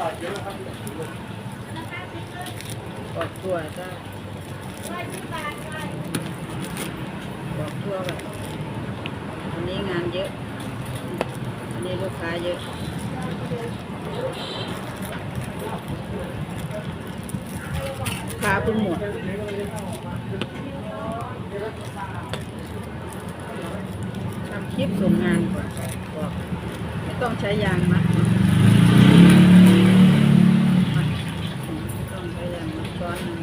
ปอกตัวจ้าปอกตัวแบบวันนี้งานเยอะวันนี้ลูกค้าเยอะค้าเพิ่งหมดทำคลิปส่งงานก่อนบอกไม่ต้องใช้ยางมัดมัดไม่ต้องใช้ยางมัดซ้อนหนึ่ง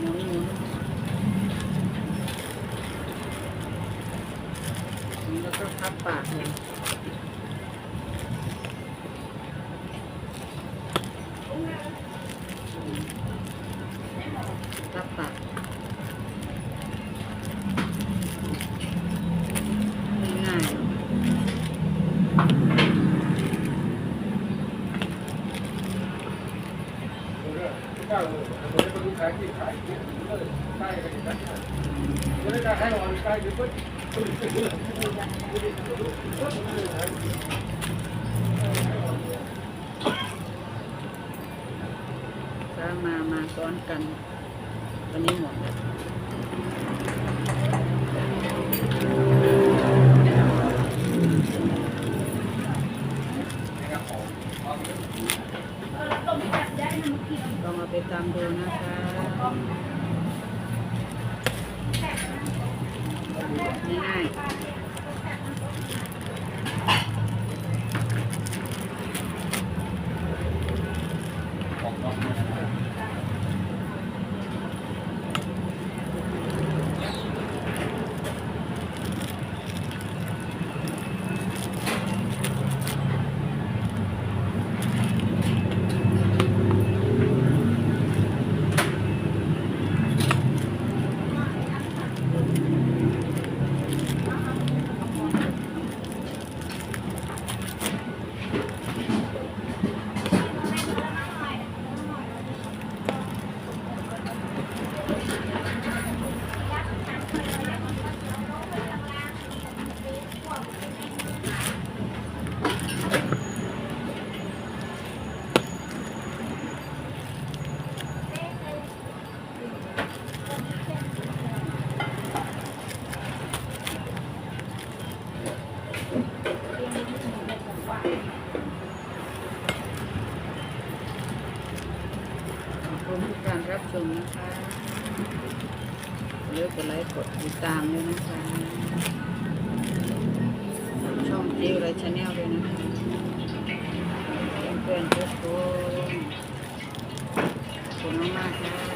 หมุนหมุนห มุนแล้วก็พับปากเลยพับปากง่ายๆ ถ้ามามาซ้อนกันวันนี้หมดแล้วลองเอาไปตามดูนะคะ ขอบคุณการรับชมนะคะเลือกกดไลค์กดติดตามด้วยนะคะ ช่องจิวไรชาแนลด้วยนะคะเพื่อนๆทุกคนขอบคุณมากๆค่ะ